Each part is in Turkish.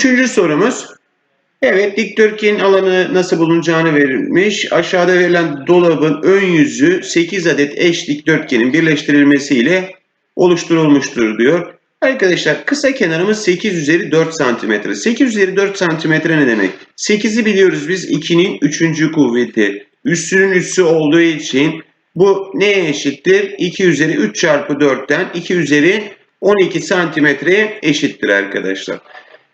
Üçüncü sorumuz. Evet dikdörtgenin alanı nasıl bulunacağını verilmiş. Aşağıda verilen dolabın ön yüzü 8 adet eş dikdörtgenin birleştirilmesiyle oluşturulmuştur diyor. Arkadaşlar kısa kenarımız 8 üzeri 4 santimetre. 8 üzeri 4 santimetre ne demek? 8'i biliyoruz biz 2'nin 3. kuvveti. Üssünün üssü olduğu için bu neye eşittir? 2 üzeri 3 çarpı 4'ten 2 üzeri 12 santimetreye eşittir arkadaşlar.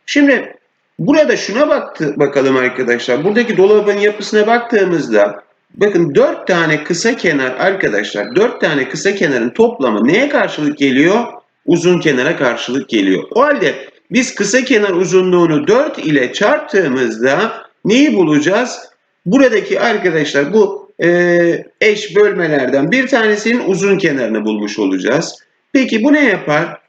Şimdi burada şuna baktı bakalım arkadaşlar. Buradaki dolabın yapısına baktığımızda bakın 4 tane kısa kenar arkadaşlar 4 tane kısa kenarın toplamı neye karşılık geliyor? Uzun kenara karşılık geliyor. O halde biz kısa kenar uzunluğunu 4 ile çarptığımızda neyi bulacağız? Buradaki arkadaşlar bu e, eş bölmelerden bir tanesinin uzun kenarını bulmuş olacağız. Peki bu ne yapar?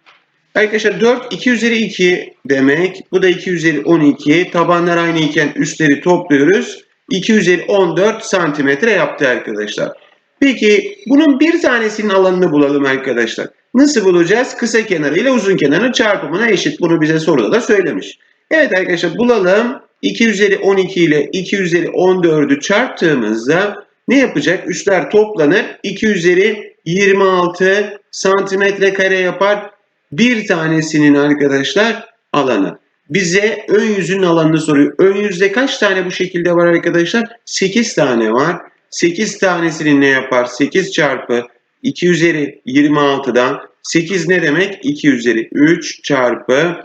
Arkadaşlar 4 2 üzeri 2 demek. Bu da 2 üzeri 12. Tabanlar aynı iken üstleri topluyoruz. 2 üzeri 14 santimetre yaptı arkadaşlar. Peki bunun bir tanesinin alanını bulalım arkadaşlar. Nasıl bulacağız? Kısa kenarı ile uzun kenarın çarpımına eşit. Bunu bize soruda da söylemiş. Evet arkadaşlar bulalım. 2 üzeri 12 ile 2 üzeri 14'ü çarptığımızda ne yapacak? Üstler toplanır. 2 üzeri 26 santimetre kare yapar. Bir tanesinin arkadaşlar alanı. Bize ön yüzün alanını soruyor. Ön yüzde kaç tane bu şekilde var arkadaşlar? 8 tane var. 8 tanesinin ne yapar? 8 çarpı 2 üzeri 26'dan 8 ne demek? 2 üzeri 3 çarpı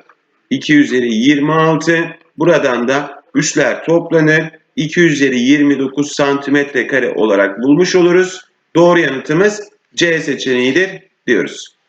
2 üzeri 26. Buradan da üsler toplanır. 2 üzeri 29 santimetre kare olarak bulmuş oluruz. Doğru yanıtımız C seçeneğidir diyoruz.